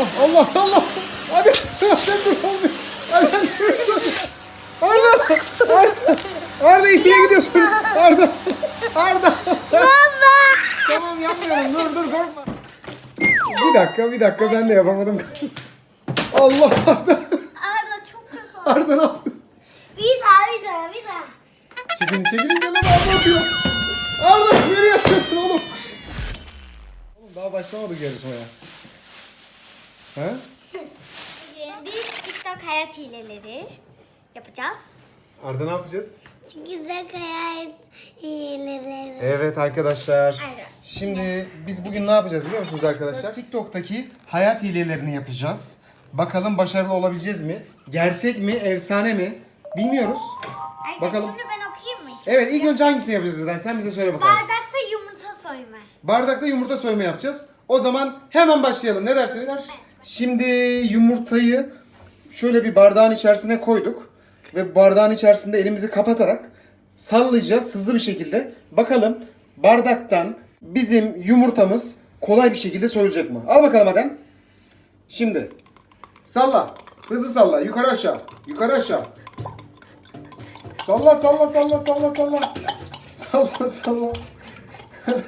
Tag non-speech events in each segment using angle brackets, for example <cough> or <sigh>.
Ah, Allah Allah. Hadi sen dur olmuyor. Hadi Arda. Arda. Arda işine gidiyorsun. Arda. Arda. Baba. Tamam yapmıyorum. Dur dur korkma. Bir dakika bir dakika ben de yapamadım. Allah Arda. Arda çok kötü oldu. Arda ne yaptın? Bir daha bir daha bir daha. Çekilin çekilin gel lan Arda atıyor. Arda nereye yatıyorsun oğlum? Oğlum daha başlamadık yarışmaya. He? Bugün biz TikTok hayat hileleri yapacağız. Arda ne yapacağız? TikTok hayat hileleri. Evet arkadaşlar. Aynen. Şimdi biz bugün ne yapacağız biliyor musunuz arkadaşlar? TikTok'taki hayat hilelerini yapacağız. Bakalım başarılı olabileceğiz mi? Gerçek mi, efsane mi? Bilmiyoruz. Arkadaşlar Bakalım. şimdi ben okuyayım mı? Evet ilk önce hangisini yapacağız zaten? Sen bize söyle bakalım. Bardakta yumurta soyma. Bardakta yumurta soyma yapacağız. O zaman hemen başlayalım. Ne dersiniz? Şimdi yumurtayı şöyle bir bardağın içerisine koyduk. Ve bardağın içerisinde elimizi kapatarak sallayacağız hızlı bir şekilde. Bakalım bardaktan bizim yumurtamız kolay bir şekilde soyulacak mı? Al bakalım Adem. Şimdi salla. Hızlı salla. Yukarı aşağı. Yukarı aşağı. Salla salla salla salla salla. Salla salla. <laughs>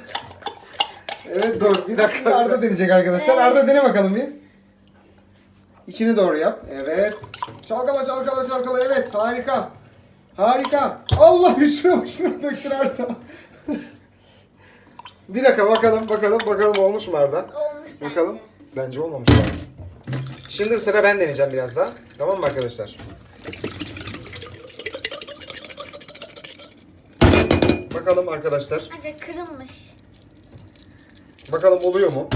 Evet dur bir dakika. Arda deneyecek arkadaşlar. Arda dene bakalım bir. İçine doğru yap. Evet. Çalkala çalkala çalkala. Evet harika. Harika. Allah üstüne başına döktün Arda. <laughs> bir dakika bakalım bakalım bakalım olmuş mu Arda? Olmuş. Bakalım. Bence olmamış. Arda. Şimdi sıra ben deneyeceğim biraz daha. Tamam mı arkadaşlar? Bakalım arkadaşlar. Acaba kırılmış. Bakalım oluyor mu?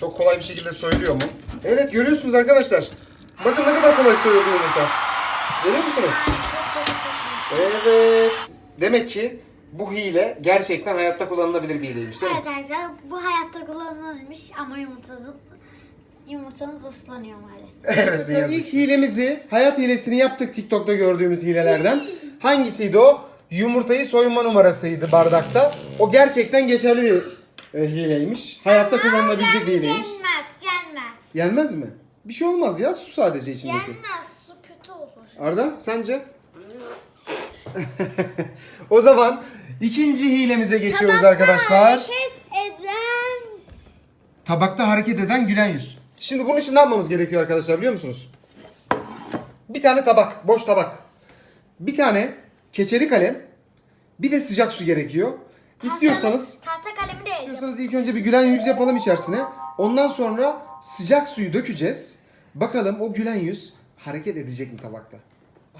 Çok kolay bir şekilde soyuluyor mu? Evet görüyorsunuz arkadaşlar. Bakın ne kadar kolay soyuldu yumurta. Görüyor musunuz? Evet. Demek ki bu hile gerçekten hayatta kullanılabilir bir hileymiş değil mi? Evet arkadaşlar bu hayatta kullanılmış ama yumurtanız, yumurtanız ıslanıyor maalesef. <laughs> Evet. ne yazık. İlk hilemizi, hayat hilesini yaptık TikTok'ta gördüğümüz hilelerden. <laughs> Hangisiydi o? Yumurtayı soyma numarasıydı bardakta. O gerçekten geçerli bir e, hileymiş. Hayatta kullanılabilecek bir hileymiş. Yenmez, mi? Bir şey olmaz ya. Su sadece içindeki. Yenmez, su kötü olur. Arda sence? <laughs> o zaman ikinci hilemize geçiyoruz arkadaşlar. hareket eden... Tabakta hareket eden gülen yüz. Şimdi bunun için ne yapmamız gerekiyor arkadaşlar biliyor musunuz? Bir tane tabak, boş tabak. Bir tane keçeli kalem, bir de sıcak su gerekiyor. İstiyorsanız, Tahta kalemi de istiyorsanız ilk önce bir gülen yüz yapalım içerisine. Ondan sonra sıcak suyu dökeceğiz. Bakalım o gülen yüz hareket edecek mi tabakta?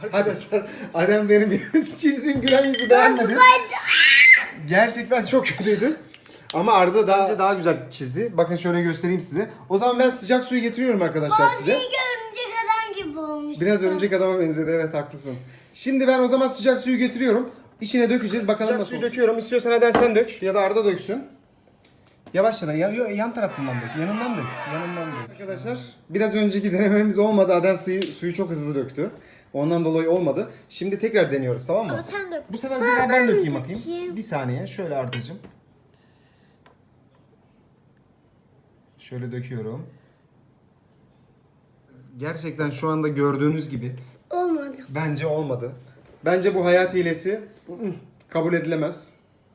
Arkadaşlar, Adem benim <laughs> çizdiğim gülen yüzü beğenmedi. Gerçekten çok kötüydü. Ama Arda daha önce daha güzel çizdi. Bakın şöyle göstereyim size. O zaman ben sıcak suyu getiriyorum arkadaşlar size. örümcek adam gibi olmuş. Biraz örümcek adama benzedi. Evet haklısın. Şimdi ben o zaman sıcak suyu getiriyorum. İçine dökeceğiz. Bakalım Sıcak nasıl suyu suyu döküyorum. İstiyorsan Adem sen dök ya da Arda döksün. Yavaşça yan, yo- yan tarafından dök. Yanından dök. Yanından dök. Arkadaşlar biraz önceki denememiz olmadı. Adem suyu, suyu çok hızlı döktü. Ondan dolayı olmadı. Şimdi tekrar deniyoruz tamam mı? Ama sen dök. Bu sefer bir daha ben dökeyim bakayım. dökeyim. Bir saniye. Şöyle Arda'cığım. Şöyle döküyorum. Gerçekten şu anda gördüğünüz gibi Olmadı. bence olmadı. Bence bu hayat hilesi ı-ı, kabul edilemez.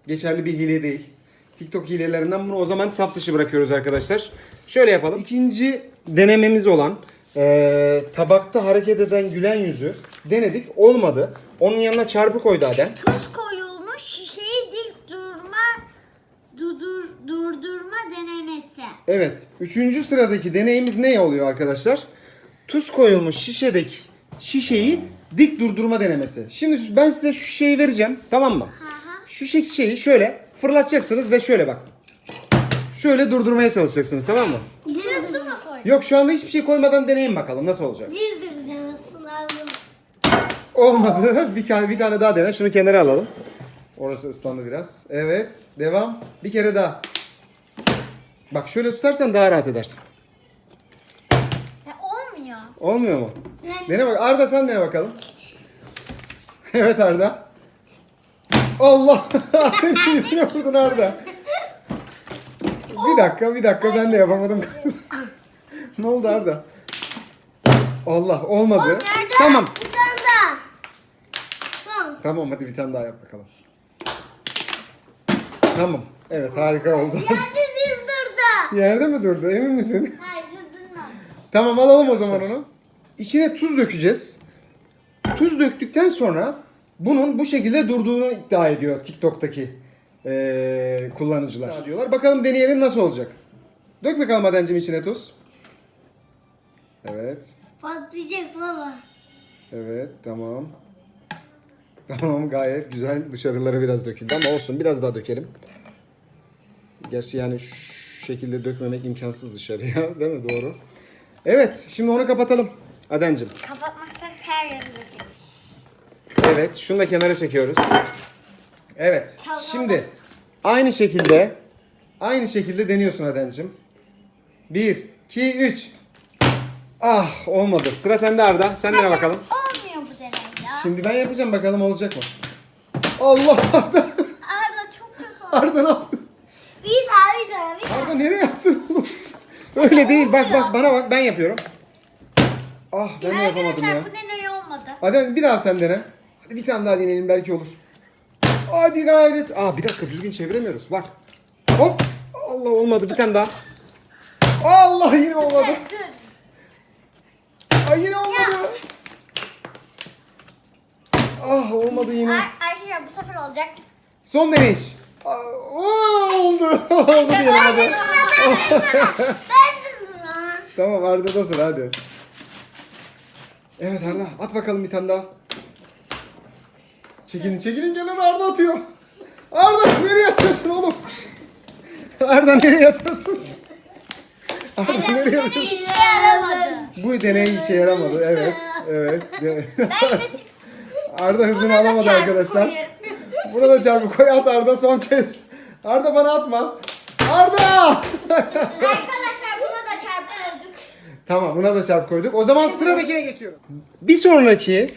Geçerli bir hile değil. TikTok hilelerinden bunu o zaman saf dışı bırakıyoruz arkadaşlar. Şöyle yapalım. İkinci denememiz olan eee, tabakta hareket eden gülen yüzü denedik. Olmadı. Onun yanına çarpı koydu Adem. Tuz koyulmuş şişeyi dik durma dudur, durdurma denemesi. Evet. Üçüncü sıradaki deneyimiz ne oluyor arkadaşlar? Tuz koyulmuş şişedeki şişeyi dik durdurma denemesi. Şimdi ben size şu şişeyi vereceğim. Tamam mı? Şu şişeyi şöyle fırlatacaksınız ve şöyle bak. Şöyle durdurmaya çalışacaksınız tamam mı? İçine su mu koy? Yok şu anda hiçbir şey koymadan deneyin bakalım nasıl olacak. Diz demesi lazım. Olmadı. <laughs> Bir tane, bir tane daha dene. Şunu kenara alalım. Orası ıslandı biraz. Evet. Devam. Bir kere daha. Bak şöyle tutarsan daha rahat edersin. Ya olmuyor. Olmuyor mu? Yani- Dene bak. Arda sen dene bakalım. <laughs> evet Arda. Allah! <laughs> Arda'nın yüzüne vurdun Arda. bir dakika, bir dakika ben de yapamadım. <laughs> ne oldu Arda? Allah olmadı. Nerede? Tamam. Bir tane daha. Son. Tamam hadi bir tane daha yap bakalım. Tamam. Evet harika oldu. Yerde <laughs> düz durdu. Yerde mi durdu emin misin? Hayır düz durmamış. Tamam alalım o zaman onu. İçine tuz dökeceğiz. Tuz döktükten sonra bunun bu şekilde durduğunu iddia ediyor TikTok'taki eee, kullanıcılar. Diyorlar. Bakalım deneyelim nasıl olacak. Dök bakalım Adencim içine tuz. Evet. Patlayacak baba. Evet tamam. <laughs> Tamam gayet güzel. Dışarılara biraz döküldü ama olsun biraz daha dökelim. Gerçi yani şu şekilde dökmemek imkansız dışarıya <laughs> değil mi? Doğru. Evet şimdi onu kapatalım. Adencim. Kapatmaksak her yeri dökeriz. Evet şunu da kenara çekiyoruz. Evet şimdi aynı şekilde aynı şekilde deniyorsun Adencim. 1, 2, 3. Ah olmadı. Sıra sende Arda. Sen dene bakalım. Olmuyor bu deney ya. Şimdi ben yapacağım bakalım olacak mı? Allah Arda. Arda çok kötü oldu. Arda ne yaptın? Bir daha bir daha bir daha. Arda nereye yaptın oğlum? Öyle değil. Bak bak bana bak ben yapıyorum. Ah ben de yapamadım Arkadaşlar ya. bu deney olmadı. Hadi bir daha sen dene. Hadi bir tane daha deneyelim belki olur. Hadi gayret. Aa bir dakika düzgün çeviremiyoruz. Bak. Hop. Allah olmadı bir tane daha. Allah yine olmadı. Dur. Ay yine olmadı. Ah olmadı yine. Ar- Arkadaşlar bu sefer olacak. Son deneyiş. Aa, oldu. <laughs> oldu diyelim hadi. Ben de sıra. <laughs> Tamam Arda'da sıra hadi. Evet Arda at bakalım bir tane daha. Çekilin çekilin gene Arda atıyor. Arda nereye atıyorsun oğlum? Arda nereye atıyorsun? Arda nereye Bu atıyorsun? işe yaramadı. Bu deney işe yaramadı. Evet. Evet. <laughs> Arda hızını alamadı arkadaşlar. Buna da çarpı koy at Arda son kez. Arda bana atma. Arda! Arkadaşlar buna da çarpı koyduk. Tamam buna da çarp koyduk. O zaman sıradakine geçiyorum. Bir sonraki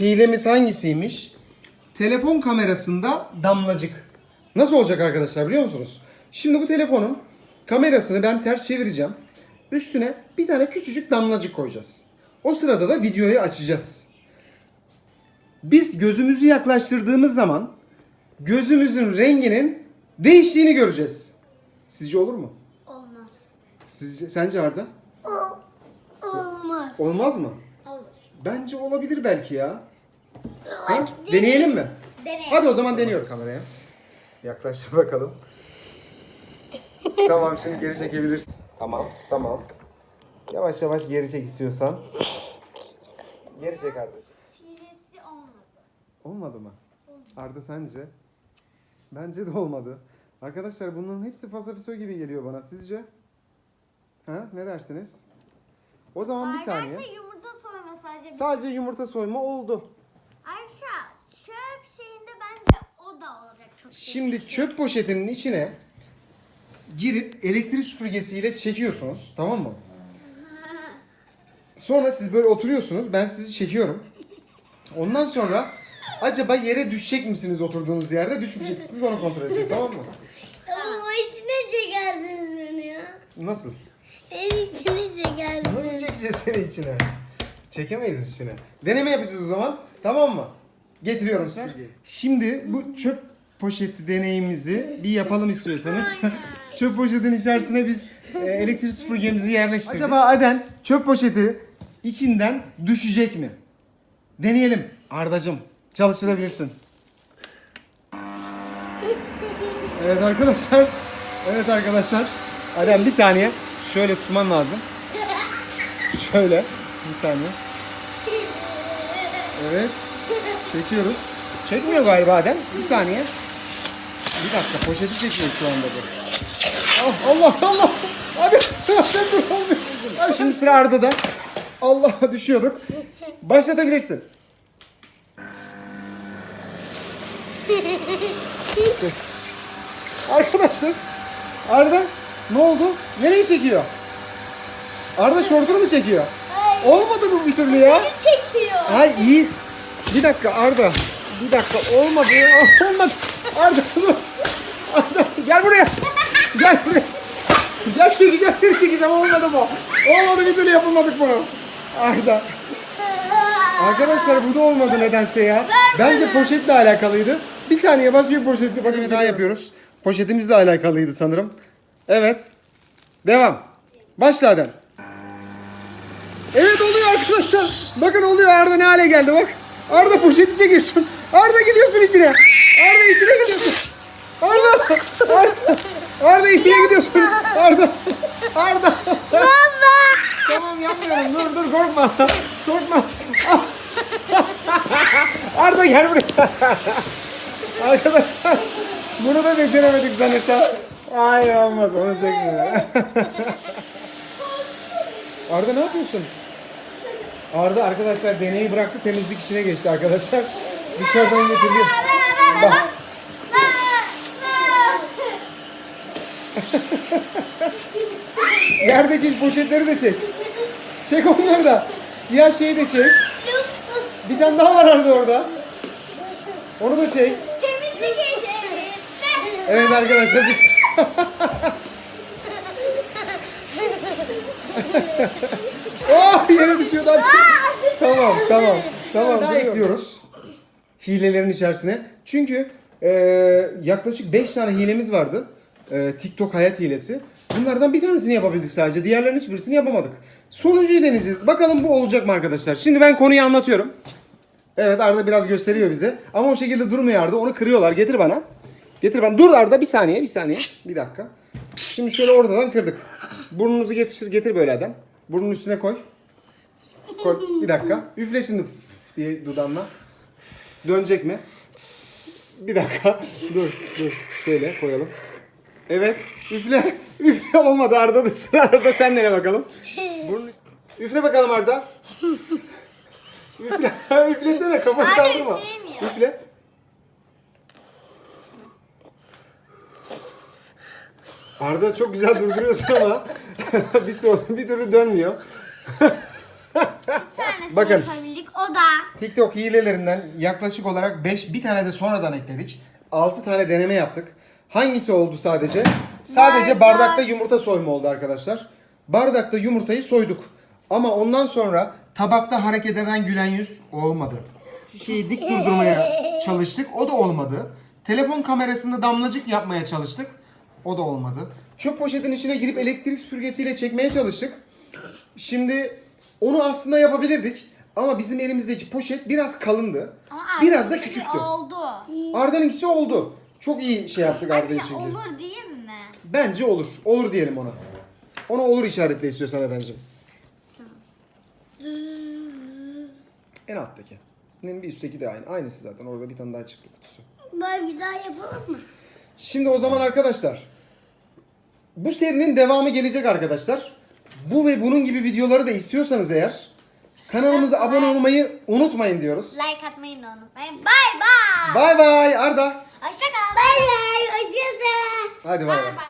hilemiz hangisiymiş? Telefon kamerasında damlacık. Nasıl olacak arkadaşlar biliyor musunuz? Şimdi bu telefonun kamerasını ben ters çevireceğim. Üstüne bir tane küçücük damlacık koyacağız. O sırada da videoyu açacağız. Biz gözümüzü yaklaştırdığımız zaman gözümüzün renginin değiştiğini göreceğiz. Sizce olur mu? Olmaz. Sizce, sence Arda? Olmaz. Olmaz mı? Bence olabilir belki ya. Ha? Deneyelim mi? Deney. Hadi o zaman deniyoruz kameraya. Yaklaştır <laughs> bakalım. tamam şimdi geri çekebilirsin. Tamam tamam. Yavaş yavaş geri çek istiyorsan. Geri çek Arda. Sihirsi olmadı. Olmadı mı? Arda sence? Bence de olmadı. Arkadaşlar bunların hepsi fasafiso gibi geliyor bana. Sizce? Ha? Ne dersiniz? O zaman bir saniye. Arkadaşlar yumurta sadece. Sadece yumurta soyma oldu. Arkadaşlar çöp şeyinde bence o da olacak çok şey. Şimdi çöp poşetinin içine girip elektrik süpürgesiyle çekiyorsunuz. Tamam mı? <laughs> Sonra siz böyle oturuyorsunuz. Ben sizi çekiyorum. Ondan sonra acaba yere düşecek misiniz oturduğunuz yerde? Düşmeyecek misiniz onu kontrol edeceğiz tamam mı? Ama içine çekersiniz beni ya. Nasıl? En içine çekersiniz. Nasıl çekeceğiz seni içine? Çekemeyiz içine. Deneme yapacağız o zaman. Tamam mı? Getiriyorum süpürgeyi. Şimdi bu çöp poşeti deneyimizi bir yapalım istiyorsanız. <laughs> çöp poşetin içerisine biz e, elektrik süpürgemizi yerleştirdik. Acaba Aden çöp poşeti içinden düşecek mi? Deneyelim. Ardacım çalıştırabilirsin. Evet arkadaşlar. Evet arkadaşlar. Adem bir saniye. Şöyle tutman lazım. Şöyle. Bir saniye. Evet. Çekiyoruz. Çekmiyor galiba Adem. Bir saniye. Bir dakika poşeti çekiyor şu anda bu. Ah, Allah Allah. Hadi. Sen dur olmuyor. Ay, Şimdi sıra Arda'da. Allah düşüyorduk. Başlatabilirsin. Arkadaşlar. Arda ne oldu? Nereye çekiyor? Arda şortunu mu çekiyor? Olmadı bu bir türlü ya. çekiyor. Ay iyi. Bir dakika Arda. Bir dakika olmadı ya. <laughs> Olmadı. Arda dur. Arda gel buraya. Gel buraya. Gel çekeceğim seni çekeceğim olmadı bu. Olmadı bir türlü yapamadık bunu. Arda. Arkadaşlar bu da olmadı nedense ya. Bence poşetle alakalıydı. Bir saniye başka bir poşetle bakın daha yapıyoruz. Poşetimizle alakalıydı sanırım. Evet. Devam. Başla Adem. Evet oluyor arkadaşlar. Bakın oluyor Arda ne hale geldi bak. Arda poşeti çekiyorsun. Arda gidiyorsun içine. Arda içine gidiyorsun. Arda. Arda. Arda içine gidiyorsun. Arda. Arda. Baba. Tamam yapmıyorum. Dur dur korkma. Korkma. Arda gel buraya. Arkadaşlar bunu da beceremedik zannettim. Ay olmaz onu çekme. Arda ne yapıyorsun? Arda arkadaşlar deneyi bıraktı temizlik işine geçti arkadaşlar. Dışarıdan getiriyor. Bak. <laughs> Yerdeki poşetleri de çek. Çek onları da. Siyah şeyi de çek. Bir tane daha var Arda orada. Onu da çek. Evet arkadaşlar biz... <laughs> oh yere düşüyordu artık. Tamam tamam. Tamam daha ekliyoruz. Hilelerin içerisine. Çünkü e, yaklaşık 5 tane hilemiz vardı. E, TikTok hayat hilesi. Bunlardan bir tanesini yapabildik sadece. Diğerlerinin hiçbirisini yapamadık. Sonuncuyu deneyeceğiz. Bakalım bu olacak mı arkadaşlar? Şimdi ben konuyu anlatıyorum. Evet Arda biraz gösteriyor bize. Ama o şekilde durmuyor Arda. Onu kırıyorlar. Getir bana. Getir bana. Dur Arda bir saniye bir saniye. Bir dakika. Şimdi şöyle ortadan kırdık. Burnunuzu getir, getir böyle Adem. Burnun üstüne koy. Koy. Bir dakika. Üfle şimdi diye dudağınla. Dönecek mi? Bir dakika. dur dur. Şöyle koyalım. Evet. Üfle. <laughs> Üfle olmadı Arda da sıra Arda sen dene bakalım. Burnun Üfle bakalım Arda. Üfle. <laughs> Üflesene kafanı Arda kaldırma. üfleyemiyor. Üfle. Arda çok güzel durduruyorsun ama <laughs> bir, sonra, bir türlü dönmüyor. Tanesini <laughs> Bakın. yapabildik. O da. TikTok hilelerinden yaklaşık olarak 5 bir tane de sonradan ekledik. 6 tane deneme yaptık. Hangisi oldu sadece? Sadece Bardak. bardakta yumurta soyma oldu arkadaşlar. Bardakta yumurtayı soyduk. Ama ondan sonra tabakta hareket eden gülen yüz olmadı. Şişeyi dik durdurmaya <laughs> çalıştık. O da olmadı. Telefon kamerasında damlacık yapmaya çalıştık. O da olmadı. Çöp poşetin içine girip elektrik süpürgesiyle çekmeye çalıştık. Şimdi onu aslında yapabilirdik. Ama bizim elimizdeki poşet biraz kalındı. Ama biraz da arkadaşlar küçüktü. Oldu. Arda'nınkisi oldu. Çok iyi şey yaptık Arda Arkadaşlar için. olur değil mi? Bence olur. Olur diyelim ona. Ona olur işaretle istiyorsan Eden'cim. En alttaki. Bir üstteki de aynı. Aynısı zaten. Orada bir tane daha çıktı kutusu. Böyle bir daha yapalım mı? Şimdi o zaman arkadaşlar. Bu serinin devamı gelecek arkadaşlar. Bu ve bunun gibi videoları da istiyorsanız eğer kanalımıza abone olmayı unutmayın diyoruz. Like atmayı da unutmayın. Bay bay. Bay bay Arda. Hoşça kal. Bay bay. Hoşça kal. Hadi bay bay.